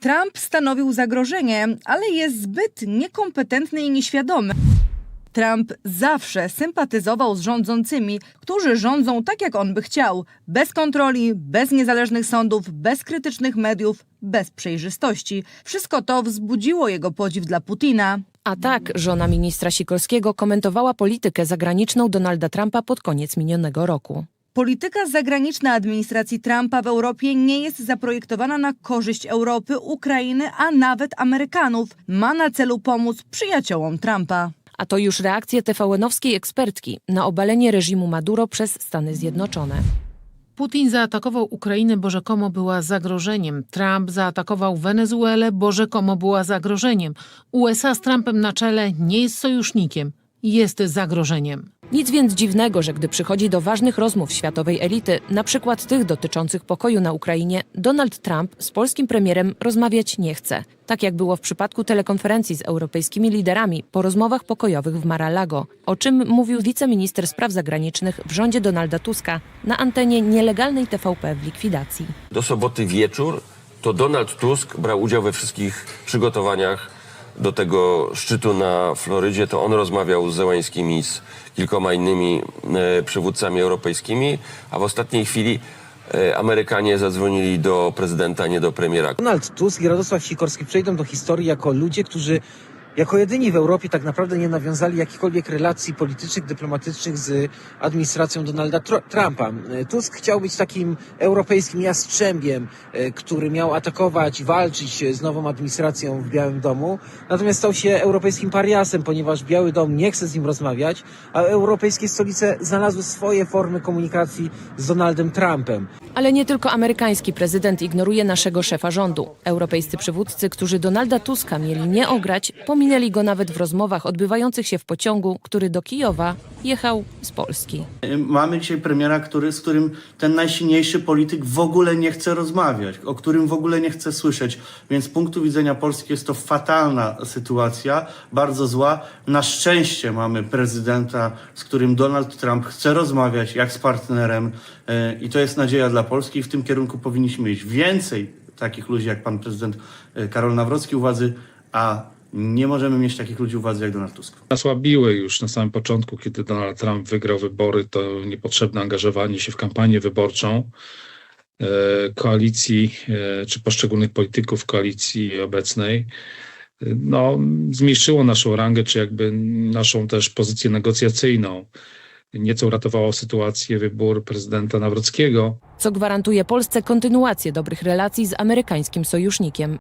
Trump stanowił zagrożenie, ale jest zbyt niekompetentny i nieświadomy. Trump zawsze sympatyzował z rządzącymi, którzy rządzą tak, jak on by chciał. Bez kontroli, bez niezależnych sądów, bez krytycznych mediów, bez przejrzystości. Wszystko to wzbudziło jego podziw dla Putina. A tak, żona ministra Sikorskiego komentowała politykę zagraniczną Donalda Trumpa pod koniec minionego roku. Polityka zagraniczna administracji Trumpa w Europie nie jest zaprojektowana na korzyść Europy, Ukrainy, a nawet Amerykanów. Ma na celu pomóc przyjaciołom Trumpa. A to już reakcje TVN-owskiej ekspertki na obalenie reżimu Maduro przez Stany Zjednoczone. Putin zaatakował Ukrainę, bo rzekomo była zagrożeniem. Trump zaatakował Wenezuelę, bo rzekomo była zagrożeniem. USA z Trumpem na czele nie jest sojusznikiem, jest zagrożeniem. Nic więc dziwnego, że gdy przychodzi do ważnych rozmów światowej elity, na przykład tych dotyczących pokoju na Ukrainie, Donald Trump z polskim premierem rozmawiać nie chce. Tak jak było w przypadku telekonferencji z europejskimi liderami po rozmowach pokojowych w Mar-a-Lago, o czym mówił wiceminister spraw zagranicznych w rządzie Donalda Tuska na antenie nielegalnej TVP w likwidacji. do soboty wieczór, to Donald Tusk brał udział we wszystkich przygotowaniach do tego szczytu na Florydzie. To on rozmawiał z Zełańskim i z kilkoma innymi e, przywódcami europejskimi, a w ostatniej chwili e, Amerykanie zadzwonili do prezydenta, nie do premiera. Donald Tusk i Radosław Sikorski przejdą do historii jako ludzie, którzy jako jedyni w Europie tak naprawdę nie nawiązali jakichkolwiek relacji politycznych, dyplomatycznych z administracją Donalda Tr- Trumpa. E, Tusk chciał być takim europejskim jastrzębiem, e, który miał atakować, walczyć z nową administracją w Białym Domu, natomiast stał się europejskim pariasem, ponieważ Biały Dom nie chce z nim rozmawiać, a europejskie stolice znalazły swoje formy komunikacji z Donaldem Trumpem. Ale nie tylko amerykański prezydent ignoruje naszego szefa rządu. Europejscy przywódcy, którzy Donalda Tuska mieli nie ograć, pominęli go nawet w rozmowach odbywających się w pociągu, który do Kijowa jechał z Polski. Mamy dzisiaj premiera, który, z którym ten najsilniejszy polityk w ogóle nie chce rozmawiać, o którym w ogóle nie chce słyszeć. Więc z punktu widzenia Polski jest to fatalna sytuacja, bardzo zła. Na szczęście mamy prezydenta, z którym Donald Trump chce rozmawiać jak z partnerem e, i to jest nadzieja dla Polski i w tym kierunku powinniśmy mieć więcej takich ludzi jak pan prezydent e, Karol Nawrocki u władzy, a nie możemy mieć takich ludzi u władzy jak Donald Tusk. Nasłabiły już na samym początku, kiedy Donald Trump wygrał wybory, to niepotrzebne angażowanie się w kampanię wyborczą e, koalicji e, czy poszczególnych polityków koalicji obecnej. No, zmniejszyło naszą rangę, czy jakby naszą też pozycję negocjacyjną. Nieco uratowało sytuację wybór prezydenta Nawrockiego. co gwarantuje Polsce kontynuację dobrych relacji z amerykańskim sojusznikiem.